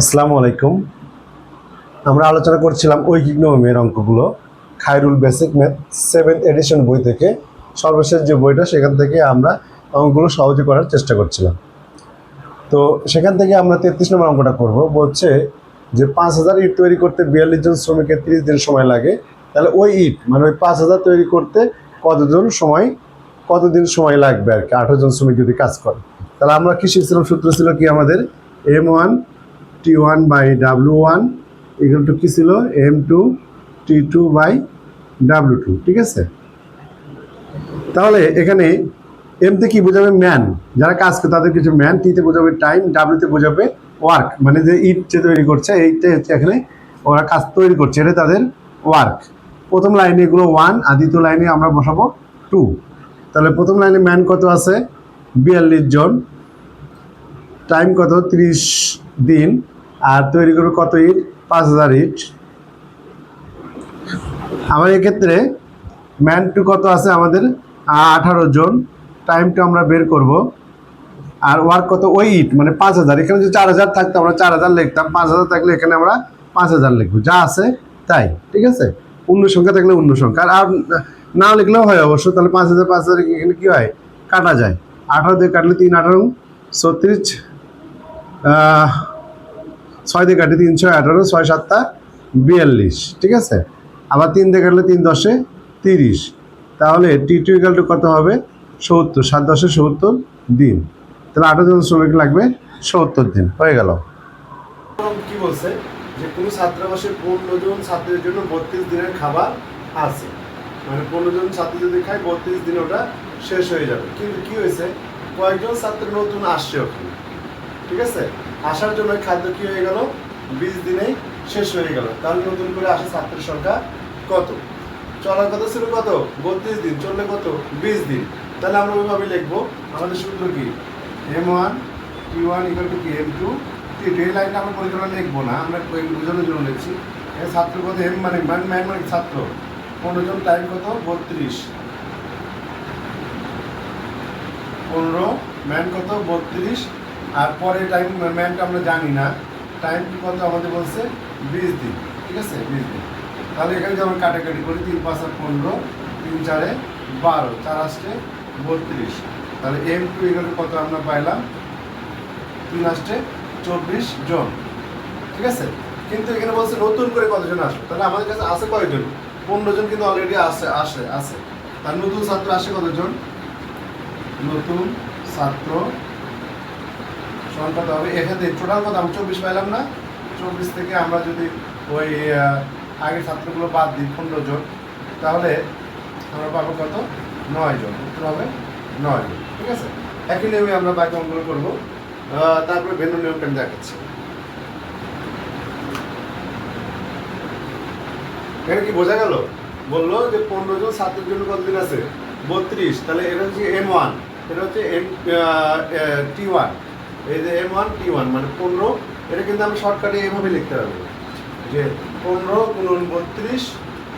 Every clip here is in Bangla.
আসসালামু আলাইকুম। আমরা আলোচনা করছিলাম ঐকিক নিয়মের অঙ্কগুলো, Khairul basic math seventh edition বই থেকে। সর্বশেষ যে বইটা, সেখান থেকে আমরা অঙ্কগুলো সহজে করার চেষ্টা করছিলাম। তো সেখান থেকে আমরা তেত্রিশ নম্বর অঙ্কটা করব। বলছে যে পাঁচ হাজার ইট তৈরি করতে বিয়াল্লিশ জন শ্রমিকের তিরিশ দিন সময় লাগে। তাহলে ওই ইট মানে ওই পাঁচ হাজার তৈরি করতে কতজন সময়, কতদিন সময় লাগবে আর কি? আঠারো জন শ্রমিক যদি কাজ করে। তাহলে আমরা কি শিখছিলাম সূত্র ছিল কি আমাদের? M one T one by W one equal to কী ছিল? M two T two by W two ঠিক আছে? তাহলে এখানে এমতে কি বোঝাবে? ম্যান যারা কাজ করে তাদের কিছু ম্যান টিতে বোঝাবে টাইম ডাব্লুতে বোঝাবে ওয়ার্ক মানে যে ইট যে তৈরি করছে এইটা হচ্ছে এখানে ওরা কাজ তৈরি করছে, এটা তাদের ওয়ার্ক প্রথম লাইনে এগুলো ওয়ান আর দ্বিতীয় লাইনে আমরা বসাবো টু তাহলে প্রথম লাইনে ম্যান কত আছে? বিয়াল্লিশ জন। টাইম কত? ত্রিশ দিন। আর তৈরি করবে কত ইট? পাঁচ হাজার ইট। আমার এক্ষেত্রে ম্যান টু কত আছে আমাদের? আঠারো জন। টাইমটা আমরা বের করব। আর ওয়ার্ক কত? ওই ইট মানে পাঁচ হাজার। এখানে যদি চার হাজার থাকতো, আমরা চার হাজার লিখতাম। পাঁচ হাজার থাকলে এখানে আমরা পাঁচ হাজার লিখব। যা আছে তাই, ঠিক আছে? অন্য সংখ্যা থাকলে অন্য সংখ্যা। আর না লিখলেও হয় অবশ্য। তাহলে পাঁচ হাজার পাঁচ হাজার এখানে কী হয়? কাটা যায়। আঠারো দিয়ে কাটলে তিন আঠারো, ছত্রিশ ছয় দিয়ে কাটলে তিন, ছয়, আঠারো, ছয়, সাতটা, বিয়াল্লিশ, ঠিক আছে? আবার তিন দিয়ে কাটলে তিন দশে তিরিশ। তাহলে টি টু টু কত হবে? সত্তর, সাত দশে সত্তর দিন। তাহলে আঠারো জন শ্রমিক লাগবে সত্তর দিন, হয়ে গেল। কি বলছে? যে কোনো ছাত্রাবাসে পনেরো জন ছাত্রের জন্য বত্রিশ দিনের খাবার আছে। মানে পনেরো জন ছাত্র যদি খায়, বত্রিশ দিন ওটা শেষ হয়ে যাবে। কিন্তু কি হয়েছে? কয়েকজন ছাত্র নতুন আসছে ওখানে, ঠিক আছে? আসার জন্য খাদ্য কি হয়ে গেল? বিশ দিনেই শেষ হয়ে গেল। তাহলে নতুন করে আসা ছাত্রের সংখ্যা কত? চলার কথা ছিল কত? বত্রিশ দিন। চললে কত? বিশ দিন। তাহলে আমরা ওইভাবে লিখব। আমাদের সূত্র কি? M one T one equal to কি এম টু টি এই লাইনটা আমরা পরিচালনা লিখব না। আমরা বোঝানোর জন্য লিখছি। ছাত্র কত? এম মানে ম্যান ম্যান মানে ছাত্র। পনেরো জন টাইম কত? বত্রিশ। পনেরো ম্যান কত? বত্রিশ। আর পরে টাইম ম্যানটা আমরা জানি না। টাইম কত আমাদের বলছে? বিশ দিন। ঠিক আছে? বিশ দিন। তাহলে এখানে আমরা কাটাকাটি করি, তিন, পাঁচ আর পনেরো, তিন, চারে বারো, চার আসতে বত্রিশ। তাহলে এম টু এখানে কত আমরা পাইলাম? তিন আসতে চব্বিশ জন। ঠিক আছে? কিন্তু এখানে বলছে নতুন করে কতজন আসবে? তাহলে আমাদের কাছে আছে কয়জন? পনেরো জন কিন্তু অলরেডি আসে আসে আছে। তার নতুন ছাত্র আসে কতজন? নতুন ছাত্র সমান হবে। এখানে টোটাল কত আমি চব্বিশ পাইলাম না। চব্বিশ থেকে আমরা যদি ওই আগের ছাত্রগুলো বাদ দিই পনেরো জন, তাহলে আমরা পাবো কত? নয় জন। উত্তর হবে নয় জন। ঠিক আছে? একই নিয়মে আমরা বাকি অঙ্কগুলো করব তারপরে ভিন্ন নিয়মটা আমি দেখাচ্ছি। এখানে কি বোঝা গেল? বলল যে পনেরো জন ছাত্রের জন্য কতদিন আছে? বত্রিশ। তাহলে এটা হচ্ছে এম ওয়ান এটা হচ্ছে এম টি ওয়ান এই যে এম ওয়ান টি ওয়ান মানে পনেরো, এটা কিন্তু আমি শর্টকাটে এভাবে লিখতে পারব। যে পনেরো গুণন বত্রিশ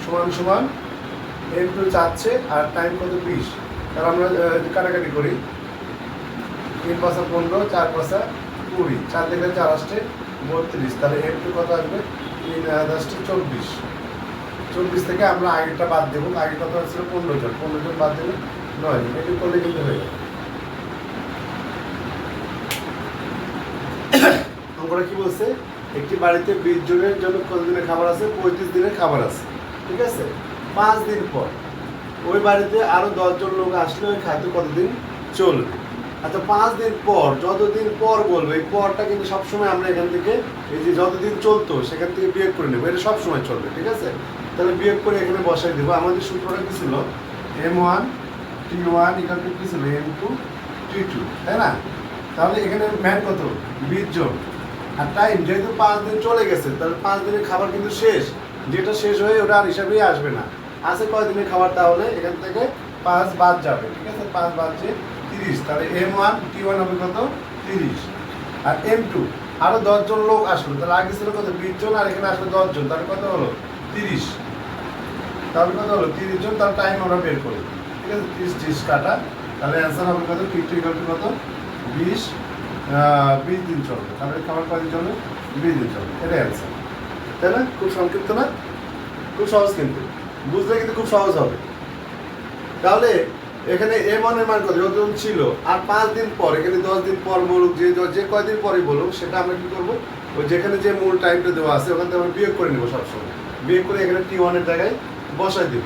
সমান সমান এম টু চাচ্ছে আর টাইম কত? বিশ। তাহলে আমরা কাটাকাটি করি। তিন পাঁচা পনেরো, চার পাঁচা কুড়ি। চার থেকে চার আসছে বত্রিশ। তাহলে এম টু কত আসবে? তিন দশটি চব্বিশ। চব্বিশ থেকে আমরা আগেরটা বাদ দেবো। আগে কত ছিল পনেরো জন। পনেরো জন বাদ দিলে নয় এটি করলে কিন্তু হয়ে যাবে। অঙ্কটা কি বলছে? একটি বাড়িতে বিশ জনের জন্য কত দিনের খাবার আছে? পঁয়ত্রিশ দিনের খাবার আছে। ঠিক আছে? পাঁচ দিন পর। ওই বাড়িতে আরও দশজন লোক আসলে ওই খাদ্য কতদিন চলবে। আচ্ছা পাঁচ দিন পর, যতদিন পর বলব, এই পরটা কিন্তু সবসময় আমরা এখান থেকে এই যে যতদিন চলতো, সেখান থেকে বিয়োগ করে নেব। এটা সবসময় চলবে, ঠিক আছে? তাহলে বিয়োগ করে এখানে বসাই দেবো। আমাদের সূত্রটা কি ছিল? M one T one equal to কি ছিল? এম টু টি টু তাই না? তাহলে এখানে ম্যান কত? বিশ জন। আর টাইম যেহেতু পাঁচ দিন চলে গেছে, তাহলে পাঁচ দিনের খাবার কিন্তু শেষ। যেটা শেষ হয়ে ওটা আর হিসাবেই আসবে না। আছে কয় দিনের খাবার তাহলে? এখান থেকে পাঁচ বাদ যাবে, ঠিক আছে? পাঁচ বাদ যে তিরিশ। তাহলে এম ওয়ান টি ওয়ান হবে কত? তিরিশ। আর এম টু আরও দশজন লোক আসলো। তাহলে আগে ছিল কত? বিশ জন, আর এখানে আসলো দশজন। তাহলে কত হলো? তিরিশ। তাহলে কত হলো? তিরিশ জন তার টাইম আমরা বের করি। ঠিক আছে? তিরিশ, ত্রিশ কাটা। তাহলে অ্যান্সার হবে কত? ফিফটি কত? বিশ। বিশ দিন চলবে। তারপরে খাবার কদিন চলবে, বিশ দিন চলবে। এটাই অ্যান্সার তাই না? খুব সংক্ষিপ্ত না? খুব সহজ কিন্তু। বুঝলে কিন্তু খুব সহজ হবে। তাহলে এখানে এ মানের মান কত যতজন ছিল, আর পাঁচ দিন পর, এখানে দশ দিন পর বলুক, যে যে কয়দিন পরে বলুক, সেটা আমরা কি করব? ওই যেখানে যে মূল টাইমটা দেওয়া আছে, ওখান থেকে আমরা বিয়োগ করে নেব সবসময়। বিয়োগ করে এখানে টি ওয়ানের জায়গায় বসাই দিব।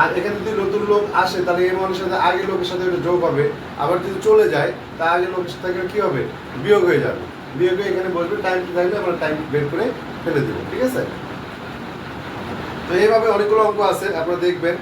আর এখানে যদি নতুন লোক আসে, তাহলে এই মানুষের সাথে আগের লোকের সাথে একটা যোগ হবে। আবার যদি চলে যায়, তা আগের লোকের সাথে কি হবে? বিয়োগ হয়ে যাবে। বিয়োগ হয়ে এখানে বসবে টাইম টু টাইমে আমরা টাইম বের করে ফেলে দেবো, ঠিক আছে? তো এইভাবে অনেকগুলো অঙ্ক আছে, আপনারা দেখবেন।